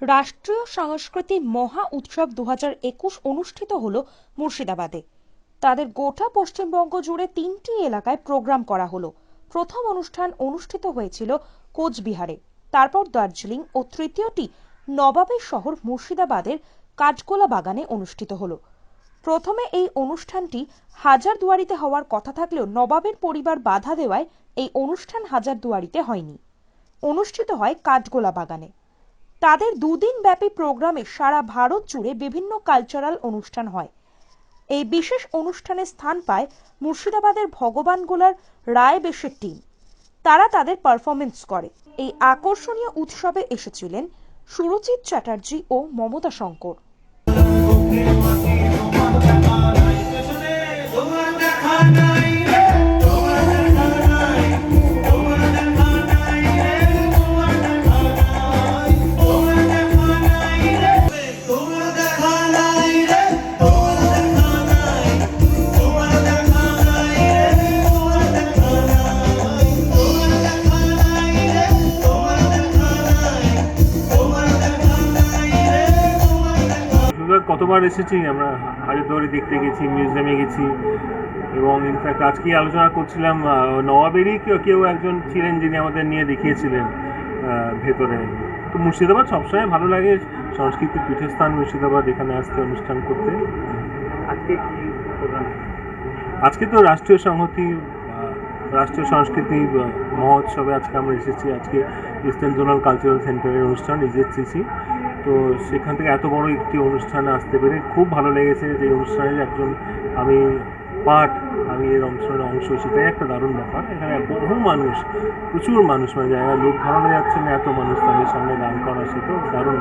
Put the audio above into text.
রাষ্ট্রীয় সংস্কৃতি মহা উৎসব দু অনুষ্ঠিত হলো মুর্শিদাবাদে। তাদের গোটা পশ্চিমবঙ্গ জুড়ে তিনটি এলাকায় প্রোগ্রাম করা হলো। প্রথম অনুষ্ঠান অনুষ্ঠিত হয়েছিল কোচবিহারে। তারপর দার্জিলিং ও তৃতীয়টি নবাবের শহর মুর্শিদাবাদের কাঠগোলা বাগানে অনুষ্ঠিত হলো। প্রথমে এই অনুষ্ঠানটি হাজারদুয়ারিতে হওয়ার কথা থাকলেও নবাবের পরিবার বাধা দেওয়ায় এই অনুষ্ঠান হাজারদুয়ারিতে হয়নি। অনুষ্ঠিত হয় কাঠগোলা বাগানে। তাদের দুদিন ব্যাপী প্রোগ্রামে সারা ভারত জুড়ে বিভিন্ন কালচারাল অনুষ্ঠান হয়। এই বিশেষ অনুষ্ঠানে স্থান পায় মুর্শিদাবাদের ভগবানগোলার রায় বেশের টিম তারা তাদের পারফরমেন্স করে। এই আকর্ষণীয় উৎসবে এসেছিলেন সুরজিৎ চ্যাটার্জি ও মমতা শঙ্কর। কতবার এসেছি আমরা হাজারদুয়ারি দেখতে গেছি মিউজিয়ামে গেছি। এবং ইনফ্যাক্ট আজকেই আলোচনা করছিলাম নবাবেরই কেউ কেউ একজন ছিলেন যিনি আমাদের নিয়ে দেখিয়েছিলেন ভেতরে। তো মুর্শিদাবাদ সবসময় ভালো লাগে সংস্কৃতির পীঠস্থান মুর্শিদাবাদ এখানে আসতে অনুষ্ঠান করতে। আজকে আজকে তো রাষ্ট্রীয় সংহতি রাষ্ট্রীয় সংস্কৃতি মহোৎসবে আজকে আমরা এসেছি। আজকে ইস্টার্ন জোনাল কালচারাল সেন্টারের অনুষ্ঠান ইজেসিসি তো সেখান থেকে এত বড় একটি অনুষ্ঠানে আসতে পেরে খুব ভালো লেগেছে যে অনুষ্ঠানের একজন আমি পার্ট, আমি এর অনুষ্ঠানের অংশ সেটাই একটা দারুণ ব্যাপার। এখানে বহু মানুষ, প্রচুর মানুষ মানে জায়গায় লোক ধরানো যাচ্ছে না, এত মানুষ তাদের সামনে গান করা সে তো দারুণ